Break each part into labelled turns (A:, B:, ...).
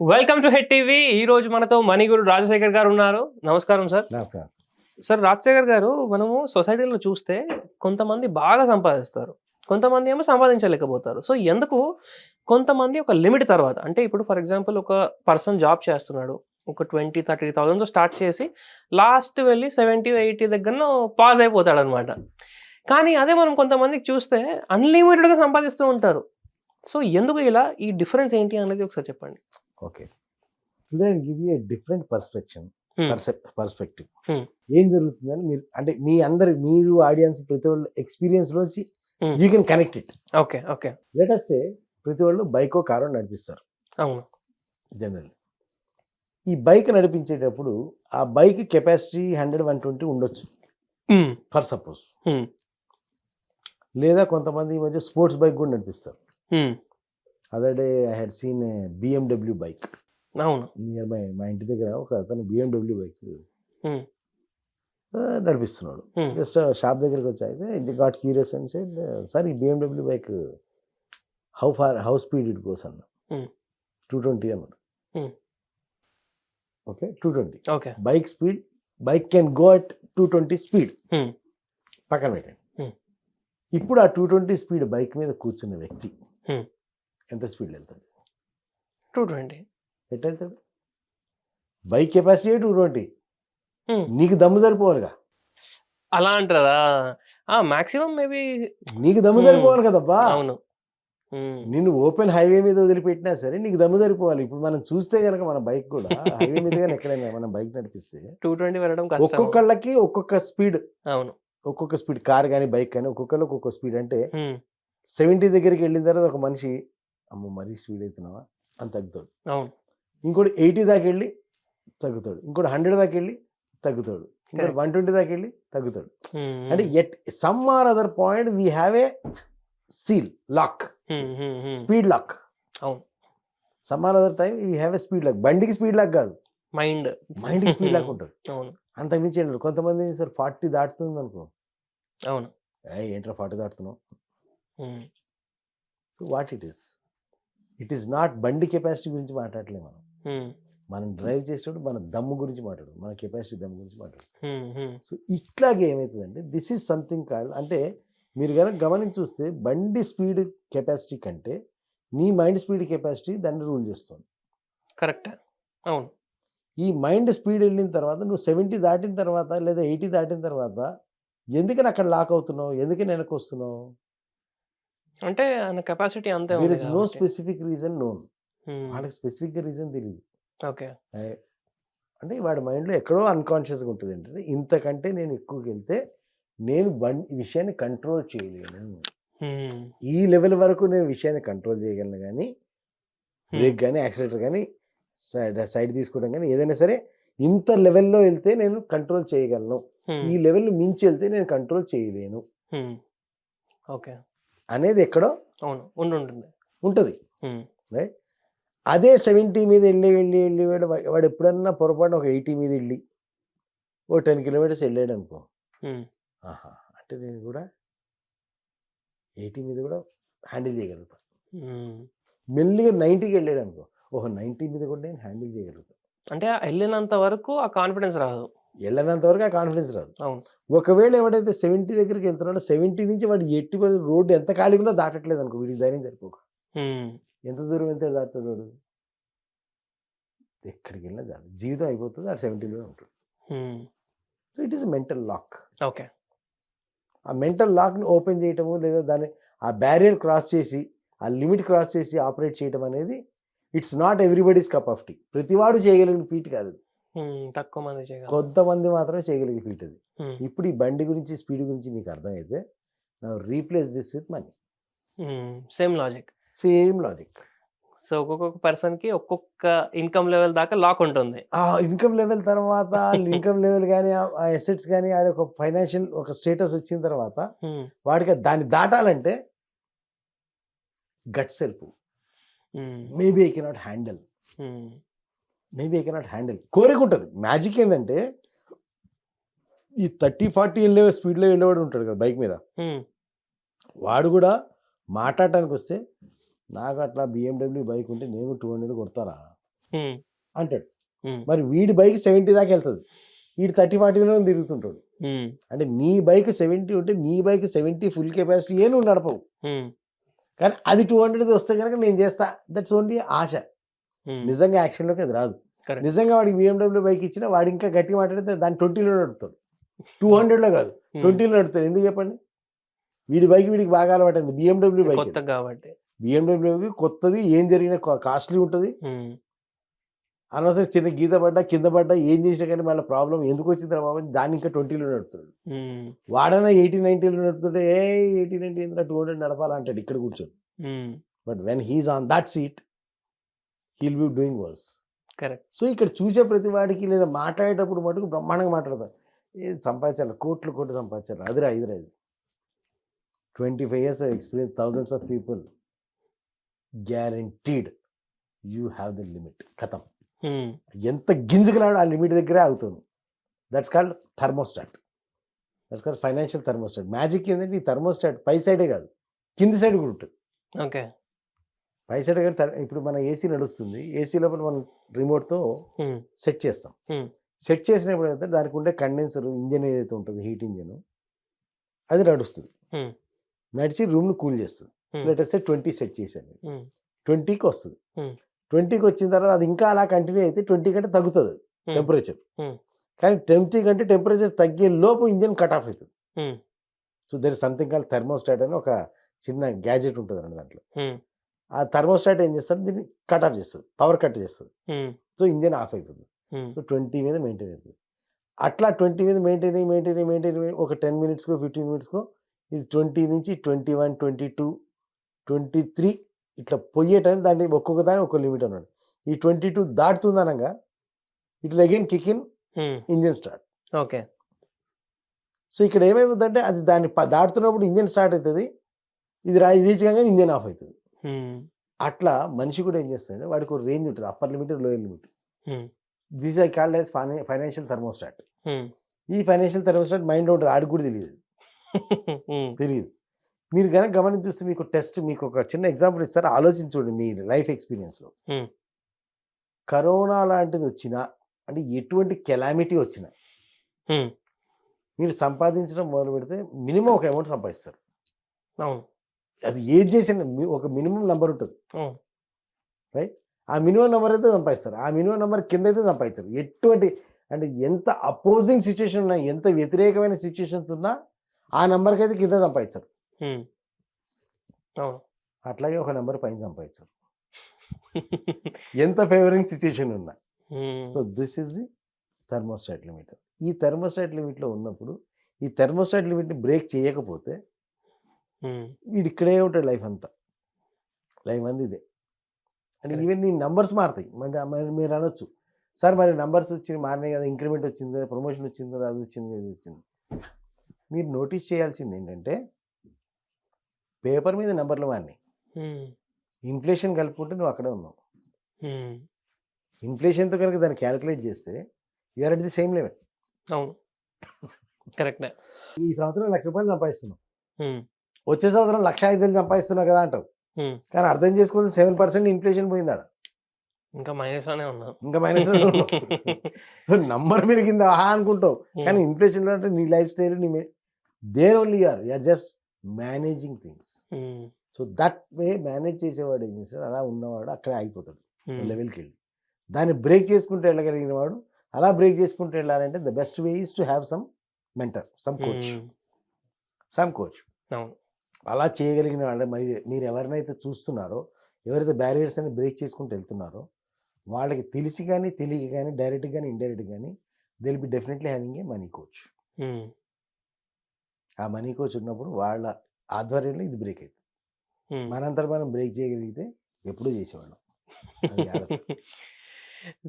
A: Welcome to head TV ఈ రోజు మనతో మణిగురు రాజశేఖర్ గారు ఉన్నారు. నమస్కారం సార్.
B: నమస్కారం.
A: సార్ రాజశేఖర్ గారు మనము సొసైటీలో చూస్తే కొంతమంది బాగా సంపాదిస్తారు. కొంతమంది ఏమో సంపాదించలేకపోతారు. సో ఎందుకు? కొంతమంది ఒక లిమిట్ తర్వాత అంటే ఇప్పుడు ఫర్ ఎగ్జాంపుల్ ఒక పర్సన్ జాబ్ చేస్తున్నాడు. ఒక ట్వంటీ థర్టీ థౌసండ్తో స్టార్ట్ చేసి లాస్ట్ వెళ్ళి సెవెంటీ ఎయిటీ దగ్గర పాజ్ అయిపోతాడు అనమాట కానీ అదే మనం కొంతమందికి చూస్తే అన్లిమిటెడ్గా సంపాదిస్తూ ఉంటారు. సో ఎందుకు ఇలా? ఈ డిఫరెన్స్ ఏంటి అనేది ఒకసారి చెప్పండి.
B: Okay today give you different perspection
A: Hmm.
B: Perspective
A: Hmm.
B: ఏం జరుగుతుందని మీరు అంటే మీ అందరి మీరు ఆడియన్స్ ప్రతి ఒళ్ళు ఎక్స్పీరియన్స్ లోంచి
A: Hmm.
B: You can connect it
A: okay okay
B: let us say ప్రతి వాళ్ళు బైకో కారో నడిపిస్తారు
A: అవును
B: జనరల్ ఈ బైక్ నడిపించేటప్పుడు ఆ bike capacity hundred one twenty ఉండొచ్చు. For suppose
A: Hmm.
B: లేదా కొంతమంది ఈ మధ్య స్పోర్ట్స్ బైక్ కూడా నడిపిస్తారు
A: మ్మ్.
B: Other day I had seen BMW bike
A: అవును
B: నియర్ బై మా ఇంటి దగ్గర ఒక అతను బిఎండబ్ల్యూ బైక్. నడిపిస్తున్నాడు. జస్ట్ షాప్ దగ్గరికి వచ్చాక got curious and side sir ఈ BMW bike how far how speed it goes అన్న. టూ ట్వంటీ అన్నాడు. Okay two twenty
A: okay
B: bike speed bike can go at two twenty speed. పక్కన పెట్టండి. ఇప్పుడు ఆ టూ ట్వంటీ స్పీడ్ బైక్ మీద కూర్చున్న వ్యక్తి. ఎంత స్పీడ్ వెళ్తాడు?
A: టూ ట్వంటీ
B: ఎట్ వెళ్తాడు? బైక్ కెపాసిటీ టూ ట్వంటీ నీకు దమ్ము సరిపోవాలిగా
A: అలా అంటారా? మాక్సిమం మేబీ
B: నీకు దమ్ము
A: Hmm.
B: సరిపోవాలి కదబ్బా.
A: అవును. మ్మ్.
B: నిన్ను ఓపెన్ హైవే మీద వదిలిపెట్టినా సరే నీకు దమ్ము సరిపోవాలి. ఇప్పుడు మనం చూస్తే కనుక మన బైక్ కూడా హైవే మీద కానీ ఎక్కడైనా మనం బైక్ నడిపిస్తే
A: టూ ట్వంటీ వెళ్ళడం
B: ఒక్కొక్కళ్ళకి ఒక్కొక్క స్పీడ్
A: అవును.
B: ఒక్కొక్క స్పీడ్ కార్ కానీ బైక్ కానీ ఒక్కొక్కళ్ళు ఒక్కొక్క స్పీడ్ అంటే. సెవెంటీ దగ్గరికి వెళ్ళిన తర్వాత ఒక మనిషి అమ్మ! మరీ స్పీడ్ అవుతున్నావా అని తగ్గుతాడు.
A: అవును.
B: ఇంకోటి ఎయిటీ దాకా వెళ్ళి తగ్గుతాడు. ఇంకోటి హండ్రెడ్ దాకా వెళ్ళి తగ్గుతాడు. ఇంకోటి. వన్ ట్వంటీ దాకా వెళ్ళి తగ్గుతాడు. అంటే at some or other point we have a seal lock. Speed lock.
A: అవును.
B: Some or other time we have a speed lock. బండికి స్పీడ్ లాక్ కాదు.
A: మైండ్.
B: మైండ్కి స్పీడ్ లాక్ ఉంటుంది.
A: అవును.
B: అంత మించి ఏంటంటే కొంతమంది సార్ ఫార్టీ దాటుతుంది అనుకో
A: అవును.
B: ఏ ఏంట్రా forty దాటుతున్నావు? What it is it is not బండి కెపాసిటీ గురించి మాట్లాడలేము మనం. మనం డ్రైవ్ చేసేటప్పుడు మన దమ్ము గురించి మాట్లాడు మన కెపాసిటీ దమ్ము గురించి మాట్లాడు. సో ఇట్లాగే ఏమవుతుందంటే దిస్ ఈజ్ సంథింగ్ కాల్ అంటే మీరు కనుక గమనించి చూస్తే బండి స్పీడ్ కెపాసిటీ కంటే నీ మైండ్ స్పీడ్ కెపాసిటీ దాన్ని రూల్ చేస్తుంది
A: కరెక్ట్. అవును.
B: ఈ మైండ్ స్పీడ్ వెళ్ళిన తర్వాత నువ్వు సెవెంటీ దాటిన తర్వాత లేదా ఎయిటీ దాటిన తర్వాత ఎందుకని అక్కడ లాక్ అవుతున్నావు? ఎందుకని వెనక్కి వస్తున్నావు?
A: అంటే ఆయన కెపాసిటీ అంతే
B: there is no. Specific reason known. వాళ్ళకి స్పెసిఫిక్గా రీజన్ తెలియదు
A: ఓకే
B: అంటే వాడి మైండ్లో ఎక్కడో అన్కాన్షియస్గా ఉంటుంది ఏంటంటే ఇంతకంటే నేను ఎక్కువకి వెళ్తే నేను బండి ఈ విషయాన్ని కంట్రోల్ చేయలేను. ఈ లెవెల్ వరకు నేను విషయాన్ని కంట్రోల్ చేయగలను కానీ. బ్రేక్ కానీ యాక్సిలేటర్ కానీ సైడ్ సైడ్ తీసుకోవడం కానీ ఏదైనా సరే ఇంత లెవెల్లో వెళ్తే నేను కంట్రోల్ చేయగలను. ఈ లెవెల్ మించి వెళ్తే నేను కంట్రోల్ చేయలేను.
A: ఓకే
B: అనేది ఎక్కడో
A: అవును ఉండి ఉంటుంది.
B: ఉంటుంది. రైట్? అదే సెవెంటీ మీద వెళ్ళి వెళ్ళి వెళ్ళి వాడు వాడు ఎప్పుడన్నా పొరపాటున ఒక ఎయిటీ మీద వెళ్ళి ఓ టెన్ కిలోమీటర్స్ వెళ్ళాడు అనుకో. ఆహా అంటే నేను కూడా ఎయిటీ మీద కూడా హ్యాండిల్ చేయగలుగుతాను
A: మ్మ్.
B: మెల్లిగా నైంటీకి వెళ్ళాడు అనుకో ఓహో నైంటీ మీద కూడా నేను హ్యాండిల్ చేయగలుగుతాను
A: అంటే వెళ్ళినంత వరకు ఆ కాన్ఫిడెన్స్ రాదు.
B: వెళ్ళినంత వరకు ఆ కాన్ఫిడెన్స్ రాదు. ఒకవేళ ఎవడైతే సెవెంటీ దగ్గరికి వెళ్తున్నాడో సెవెంటీ నుంచి వాడు ఎట్టి రోడ్డు ఎంత ఖాళీగా ఉందో దాటట్లేదు అనుకో వీడికి ధైర్యం సరిపోక. ఎంత దూరం వెళ్తే దాటుతాడు వాడు? ఎక్కడికి వెళ్ళినా దాడు జీవితం అయిపోతుంది ఆ సెవెంటీలో ఉంటుంది. So it is mental lock
A: okay.
B: ఆ మెంటల్ లాక్ని ఓపెన్ చేయటము లేదా దాన్ని ఆ బ్యారియర్ క్రాస్ చేసి ఆ లిమిట్ క్రాస్ చేసి ఆపరేట్ చేయటం అనేది it's not everybody's cup of tea ప్రతివాడు చేయగలిగిన ఫీట్ కాదు.
A: తక్కువ మంది చేయగలరు
B: కొంతమంది మాత్రమే చేయగలిగే ఫీట్ అది. ఇప్పుడు ఈ బండి గురించి స్పీడ్ గురించి మీకు అర్థమైతే నా replace this with money.
A: Same logic
B: same logic
A: so ఒక్కొక్క పర్సన్కి ఒక్కొక్క ఇన్కమ్ లెవెల్ దాకా లాక్ ఉంటుంది
B: ఆ ఇన్కమ్ లెవెల్ తర్వాత ఇన్కమ్ లెవెల్ కానీ ఆ ఎసెట్స్ కానీ ఆడ ఒక ఫైనాన్షియల్ ఒక స్టేటస్ వచ్చిన తర్వాత. వాడికి దాన్ని దాటాలంటే gut self. Maybe I cannot handle. Maybe I cannot handle. కోరిక ఉంటుంది. మ్యాజిక్ ఏంటంటే ఈ థర్టీ ఫార్టీ వెళ్ళే స్పీడ్లో వెళ్ళేవాడు ఉంటాడు కదా బైక్ మీద. వాడు కూడా మాట్లాడటానికి వస్తే నాకు అట్లా బిఎండబ్ల్యూ బైక్ ఉంటే నేను టూ హండ్రెడ్ కొడతారా? అంటాడు. మరి వీడి బైక్ సెవెంటీ దాకా వెళ్తుంది. వీడు థర్టీ ఫార్టీలో తిరుగుతుంటాడు. అంటే నీ బైక్ సెవెంటీ ఉంటే నీ బైక్ సెవెంటీ ఫుల్ కెపాసిటీ ఏ నువ్వు నడపవు. కానీ అది టూ హండ్రెడ్ వస్తే కనుక నేను చేస్తా. దట్స్ ఓన్లీ ఆశ. నిజంగా యాక్షన్లోకి అది రాదు. నిజంగా వాడికి బిఎండబ్ల్యూ బైక్ ఇచ్చినా వాడు ఇంకా గట్టిగా మాట్లాడితే దాన్ని ట్వంటీలో నడుపుతాడు. టూ హండ్రెడ్లో కాదు. ట్వంటీలో నడుపుతాడు. ఎందుకు చెప్పండి? వీడి బైక్ వీడికి బాగా అలవాటైంది బిఎండబ్ల్యూ బైక్
A: కాబట్టి.
B: బిఎండబ్ల్యూకి కొత్తది ఏం జరిగినా కాస్ట్లీ ఉంటుంది. అనవసరం చిన్న గీత పడ్డా కింద పడ్డా ఏం చేసినా కానీ మళ్ళీ ప్రాబ్లం ఎందుకు వచ్చింది బాబు దాన్ని ఇంకా ట్వంటీలో నడుపుతాడు. వాడన ఎయిటీ నైన్టీలో నడుపుతుంటే ఏ ఎయిటీ నైన్టీ టూ హండ్రెడ్ నడపాలంటాడు ఇక్కడ కూర్చొని. But when he's on that seat he'll be doing worse
A: correct
B: so ఇక్కడ చూసే ప్రతి వాడికి లేదా మాట్లాడేటప్పుడు మటుకు బ్రహ్మాండంగా మాట్లాడతారు. ఏ సంపాదించాలి కోట్లు కోట్లు సంపాదించాలి. అదిరా ఇదిరా ఇది twenty five years experience thousands of people guaranteed you have the limit కథం ఎంత గింజగలాడు ఆ లిమిట్ దగ్గరే అవుతుంది that's called thermostat that's called financial thermostat magic ఏంటంటే ఈ థర్మోస్టాట్ పై సైడే కాదు. కింది సైడ్ కూడా ఉంటుంది.
A: ఓకే
B: పై సైడ్ కానీ ఇప్పుడు మన ఏసీ నడుస్తుంది. ఏసీ లోపల మనం రిమోట్తో సెట్ చేస్తాం. సెట్ చేసినప్పుడు అయితే దానికి ఉండే కండెన్సర్ ఇంజన్ ఏదైతే ఉంటుందో హీట్ ఇంజన్ అది నడుస్తుంది. నడిచి రూమ్ను కూల్ చేస్తుంది. లేటెస్ట్ ట్వంటీ సెట్ చేశాను ట్వంటీకి వస్తుంది. ట్వంటీకి వచ్చిన తర్వాత అది ఇంకా అలా కంటిన్యూ అయితే ట్వంటీ కంటే తగ్గుతుంది. టెంపరేచర్. కానీ ట్వంటీ కంటే టెంపరేచర్ తగ్గే లోపు ఇంజన్ కట్ ఆఫ్ అవుతుంది so there something call thermostat అని ఒక చిన్న గ్యాజెట్ ఉంటుంది అండి దాంట్లో ఆ థర్మోస్టాట్ ఏం చేస్తుంది? దీన్ని కట్ ఆఫ్ చేస్తుంది. పవర్ కట్ చేస్తుంది. సో ఇంజన్ ఆఫ్ అయిపోతుంది. సో ట్వంటీ మీద మెయింటైన్ అవుతుంది. అట్లా ట్వంటీ మీద మెయింటైన్ మెయింటైన్ మెయింటైన్ ఒక టెన్ మినిట్స్కో ఫిఫ్టీన్ మినిట్స్కో ఇది ట్వంటీ నుంచి twenty one twenty two twenty three ఇట్లా పోయే టైం దాన్ని ఒక్కొక్క దాని ఒక్కొక్క లిమిట్ అన్నాడు. ఈ ట్వంటీ టూ దాటుతుంది అనగా it again kick in engine start
A: okay.
B: So ఇక్కడ ఏమైపోతుందంటే అది దాన్ని దాటుతున్నప్పుడు ఇంజన్ స్టార్ట్ అవుతుంది. ఇది రా రీచ్ కాగానే ఇంజన్ ఆఫ్ అవుతుంది. అట్లా మనిషి కూడా ఏం చేస్తాడంటే వాడికి ఒక రేంజ్ ఉంటుంది. Upper limit lower limit. This I called as financial thermostat. ఈ ఫైనాన్షియల్ థర్మోస్టాట్ మైండ్ ఉంటుంది. ఆడికి కూడా తెలియదు. తెలియదు. మీరు కనుక గమనించి చూస్తే మీకు టెస్ట్ మీకు ఒక చిన్న ఎగ్జాంపుల్ ఇస్తారు? ఆలోచించండి మీ లైఫ్ ఎక్స్పీరియన్స్లో. కరోనా లాంటిది వచ్చినా అంటే ఎటువంటి కెలామిటీ వచ్చినా మీరు సంపాదించడం మొదలు పెడితే మినిమం ఒక అమౌంట్ సంపాదిస్తారు.
A: అవును.
B: అది ఏది చేసిన ఒక మినిమం నెంబర్ ఉంటుంది.
A: అవును
B: ఆ మినిమం నెంబర్ అయితే సంపాదిస్తారు. ఆ మినిమం నెంబర్ కింద అయితే సంపాదిస్తారు ఎటువంటి అంటే ఎంత అపోజింగ్ సిచ్యుయేషన్ ఉన్నా ఎంత వ్యతిరేకమైన సిచ్యుయేషన్స్ ఉన్నా ఆ నెంబర్కి అయితే కింద
A: అవును.
B: అట్లాగే ఒక నెంబర్ పైన సంపాదించారు. ఎంత ఫేవరింగ్ సిచ్యుయేషన్ ఉన్నా. So this is the thermostat limit. ఈ థర్మోస్టాట్ లిమిట్లో ఉన్నప్పుడు ఈ థర్మోస్టాట్ లిమిట్ని బ్రేక్ చేయకపోతే వీడు ఇక్కడే ఉంటాడు లైఫ్ అంతా. లైఫ్ అంతా ఇదే అంటే. ఈవెన్ నీ నంబర్స్ మారుతాయి. మరి మరి అనొచ్చు. సార్ మరి నంబర్స్ వచ్చి మారినాయి కదా ఇంక్రిమెంట్ వచ్చింది కదా ప్రమోషన్ వచ్చింది కదా అది వచ్చింది ఇది వచ్చింది. మీరు నోటీస్ చేయాల్సింది ఏంటంటే పేపర్ మీద నెంబర్లు మారినాయి. ఇన్ఫ్లేషన్ కలుపుకుంటే నువ్వు అక్కడే ఉన్నావు. ఇన్ఫ్లేషన్తో కనుక దాన్ని క్యాలిక్యులేట్ చేస్తే you're at the same level.
A: అవును. కరెక్టే.
B: ఈ సంవత్సరం లక్ష రూపాయలు సంపాదిస్తున్నావు వచ్చే సంవత్సరం లక్ష ఐదు వేలు సంపాదిస్తున్నావు కదా అంటావు. కానీ అర్థం చేసుకోవాలి సెవెన్ పర్సెంట్ ఇన్ఫ్లేషన్ పోయిందాడ
A: ఇంకా మైనస్లోనే ఉన్నాం.
B: ఇంకా మైనస్ నంబర్ పెరిగిందా? ఆహా అనుకుంటావు. కానీ ఇన్ఫ్లేషన్ అంటే నీ లైఫ్ స్టైల్ నీ there only are you're just managing things so that way manage చేసేవాడు ఏం చేస్తాడు? అలా ఉన్నవాడు అక్కడే ఆగిపోతాడు. లెవెల్కి వెళ్ళి. దాన్ని బ్రేక్ చేసుకుంటూ వెళ్ళగలిగిన వాడు అలా బ్రేక్ చేసుకుంటూ వెళ్ళాలంటే the best way is to have some mentor some coach some coach అలా చేయగలిగిన వాళ్ళు మరి మీరు ఎవరినైతే చూస్తున్నారో ఎవరైతే బ్యారియర్స్ అని బ్రేక్ చేసుకుంటూ వెళ్తున్నారో వాళ్ళకి తెలిసి కానీ తెలియక కానీ డైరెక్ట్ కానీ ఇండైరెక్ట్ కానీ they'll be definitely having a money coach ఆ మనీ కోచ్ ఉన్నప్పుడు వాళ్ళ ఆధ్వర్యంలో ఇది బ్రేక్ అవుతుంది
A: ఉమ్.
B: మనంతరం మనం బ్రేక్ చేయగలిగితే ఎప్పుడూ చేసేవాళ్ళం.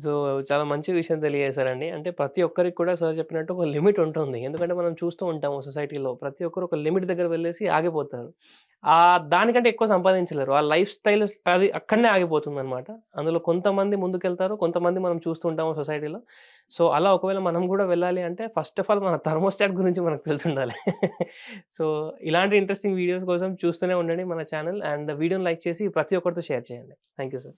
A: సో చాలా మంచి విషయం తెలియజేశారండి. అంటే ప్రతి ఒక్కరికి కూడా సార్ చెప్పినట్టు ఒక లిమిట్ ఉంటుంది. ఎందుకంటే మనం చూస్తూ ఉంటాము సొసైటీలో ప్రతి ఒక్కరు ఒక లిమిట్ దగ్గర వెళ్ళేసి ఆగిపోతారు. ఆ దానికంటే ఎక్కువ సంపాదించలేరు. ఆ లైఫ్ స్టైల్ అది అక్కడనే ఆగిపోతుంది అనమాట అందులో కొంతమంది ముందుకెళ్తారు కొంతమంది మనం చూస్తూ ఉంటాము సొసైటీలో. సో అలా ఒకవేళ మనం కూడా వెళ్ళాలి అంటే ఫస్ట్ ఆఫ్ ఆల్ మన థర్మోస్టాట్ గురించి మనకు తెలిసి ఉండాలి సో ఇలాంటి ఇంట్రెస్టింగ్ వీడియోస్ కోసం చూస్తూనే ఉండండి మన ఛానల్. అండ్ వీడియోని లైక్ చేసి ప్రతి ఒక్కరితో షేర్ చేయండి. Thank you sir.